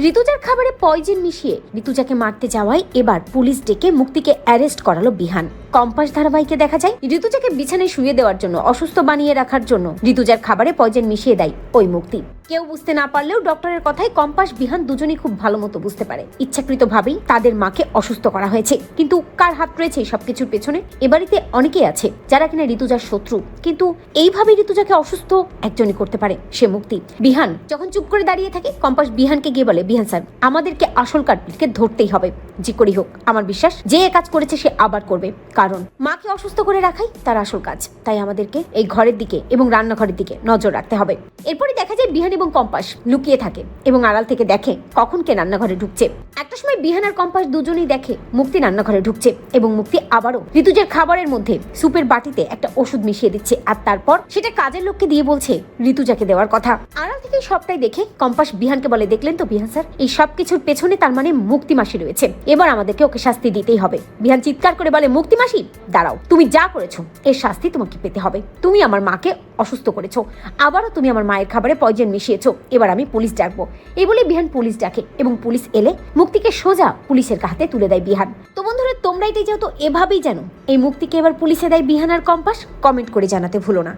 ঋতুজার খাবারে পয়জন মিশিয়ে ঋতুজাকে মারতে যাওয়ায় এবার পুলিশ ডেকে মুক্তিকে অ্যারেস্ট করালো বিহান। কম্পাস ধারাবাহিকে দেখা যায় ঋতুজাকে বিছানায় শুয়ে দেওয়ার জন্য, অসুস্থ বানিয়ে রাখার জন্য। ঋতুজার খাবারে পয়জন মিশিয়ে দেয় ওই মুক্তি। কেউ বুঝতে না পারলেও ডক্টরের কথায় কম্পাস, বিহান দুজনই খুব ভালো মতো বুঝতে পারে। ইচ্ছাকৃতভাবেই তাদের মাকে অসুস্থ করা হয়েছে। কিন্তু কার হাত রয়েছে সবকিছুর পেছনে? এ বাড়িতে অনেকেই আছে যারা কিনা ঋতুজার শত্রু। কিন্তু এইভাবে ঋতুজাকে অসুস্থ একজনই করতে পারে সে মুক্তি। বিহান যখন চুপ করে দাঁড়িয়ে থাকে, কম্পাস বিহানকে গিয়ে বলে, বিহান স্যার, আমাদেরকে আসল কার্ডকে ধরতেই হবে। যে করি হোক, আমার বিশ্বাস, যে কাজ করেছে সে আবার করবে। কারণ। মাকে অসুস্থ করে রাখাই তার আসল কাজ। তাই আমাদেরকে এই ঘরের দিকে এবং রান্নাঘরের দিকে নজর রাখতে হবে। এরপরে দেখা যায় বিহান এবং কম্পাস লুকিয়ে থাকে এবং আড়াল থেকে দেখে কখন কে রান্নাঘরে ঢুকছে। একটা সময় বিহান আর কম্পাস দুজনেই দেখে মুক্তি রান্নাঘরে ঢুকছে এবং মুক্তি আবারও ঋতুজের খাবারের মধ্যে সুপের বাটিতে একটা ওষুধ মিশিয়ে দিচ্ছে। আর তারপর সেটা কাজের লোককে দিয়ে বলছে ঋতুজাকে দেওয়ার কথা। থেকে সবটাই দেখে কম্পাস বিহানকে বলে, দেখলেন তো বিহান স্যার? এই সব কিছুর পেছনে তার মানে মুক্তি মাসি রয়েছে। এবার আমাদেরকে ওকে শাস্তি দিতেই হবে। বিহান চিৎকার করে বলে মুক্তি মাসি দাঁড়াও, তুমি যা করেছ, এর শাস্তি তোমাকে পেতে হবে। তুমি আমার মাকে অসুস্থ করেছ, আবারও তুমি আমার মায়ের খাবারে পয়জন মিশিয়েছো। এবার আমি পুলিশ ডাকবো। এই বলে বিহান পুলিশ ডাকে এবং পুলিশ এলে মুক্তিকে সোজা পুলিশের হাতে তুলে দেয় বিহান। তো বন্ধুরা, তোমরা এটাই যেহেতু এভাবেই জানো, এই মুক্তিকে এবার পুলিশে দেয় বিহান আর কম্পাস? কমেন্ট করে জানাতে ভুলো না।